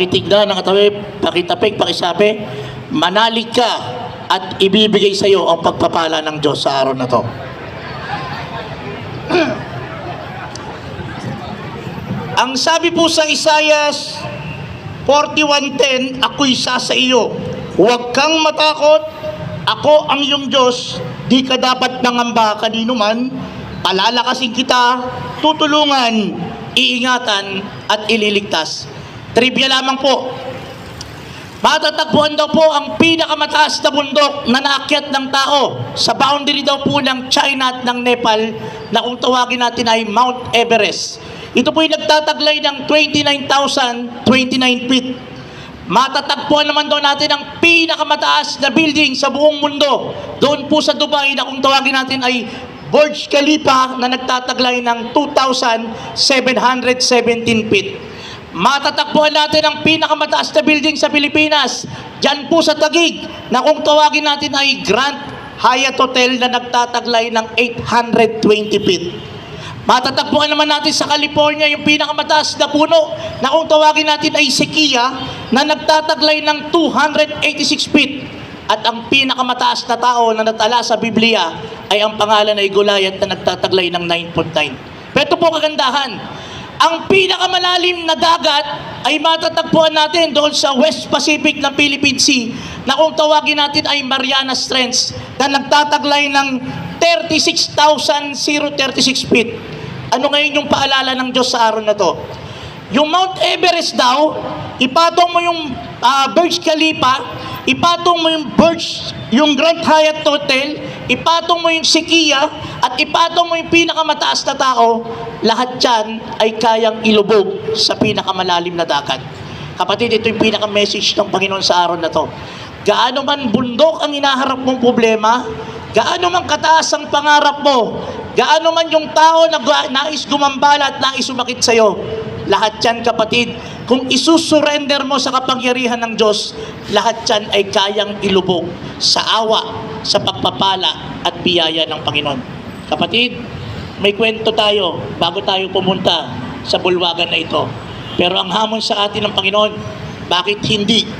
pakitignan ng katabi, pakitapik, pakisabi, manalig ka at ibibigay sa iyo ang pagpapala ng Diyos sa araw na to. ang sabi po sa Isayas 41.10, ako'y sa sa iyo. Huwag kang matakot, ako ang iyong Diyos, di ka dapat nangamba kanino man, palalakasin kita, tutulungan, iingatan, at ililigtas. Trivia lamang po, Matatagpuan daw po ang pinakamataas na bundok na naakyat ng tao sa boundary daw po ng China at ng Nepal na kung tawagin natin ay Mount Everest. Ito po ay nagtataglay ng 29,029 feet. Matatagpuan naman daw natin ang pinakamataas na building sa buong mundo. Doon po sa Dubai na kung tawagin natin ay Burj Khalifa na nagtataglay ng 2,717 feet. Matatagpuan natin ang pinakamataas na building sa Pilipinas. Diyan po sa Tagig na kung tawagin natin ay Grand Hyatt Hotel na nagtataglay ng 820 feet. Matatagpuan naman natin sa California yung pinakamataas na puno na kung tawagin natin ay Sequoia na nagtataglay ng 286 feet. At ang pinakamataas na tao na natala sa Biblia ay ang pangalan ay Goliath na nagtataglay ng 9.9. Pero ito po kagandahan. Ang pinakamalalim na dagat ay matatagpuan natin doon sa West Pacific ng Philippine Sea na kung tawagin natin ay Mariana Trench na nagtataglay ng 36,036 feet. Ano ngayon yung paalala ng Diyos sa araw na to? Yung Mount Everest daw, ipatong mo yung ah, Burj Khalifa, ipatong mo yung Burj, yung Grand Hyatt Hotel, ipatong mo yung Sequoia, at ipatong mo yung pinakamataas na tao, lahat yan ay kayang ilubog sa pinakamalalim na dagat. Kapatid, ito yung pinaka-message ng Panginoon sa araw na to. Gaano man bundok ang inaharap mong problema, gaano man kataas ang pangarap mo, gaano man yung tao na nais gumambala at nais sumakit sa'yo, lahat yan kapatid, kung isusurrender mo sa kapangyarihan ng Diyos, lahat yan ay kayang ilubog sa awa, sa pagpapala at biyaya ng Panginoon. Kapatid, may kwento tayo bago tayo pumunta sa bulwagan na ito. Pero ang hamon sa atin ng Panginoon, bakit hindi?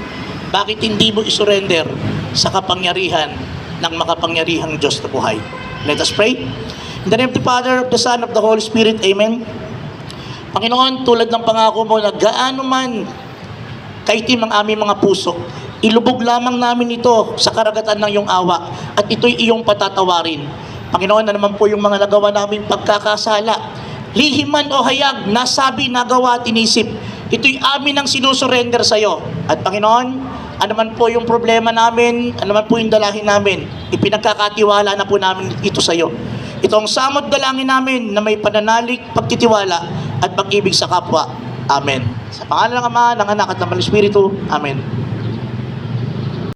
Bakit hindi mo isurrender sa kapangyarihan ng makapangyarihang Diyos na buhay? Let us pray. In the name of the Father, of the Son, of the Holy Spirit, Amen. Panginoon, tulad ng pangako mo na gaano man kaitim ang aming mga puso, ilubog lamang namin ito sa karagatan ng iyong awa at ito'y iyong patatawarin. Panginoon, na naman po yung mga nagawa namin pagkakasala. Lihiman o hayag, nasabi, nagawa at inisip. Ito'y amin ang sinusurrender sa iyo. At Panginoon, ano man po yung problema namin, ano man po yung dalahin namin, ipinagkakatiwala na po namin ito sa iyo. Ito ang samot dalangin namin na may pananalig, pagtitiwala at pag-ibig sa kapwa. Amen. Sa pangalan ng Ama, ng Anak at ng Espiritu. Amen.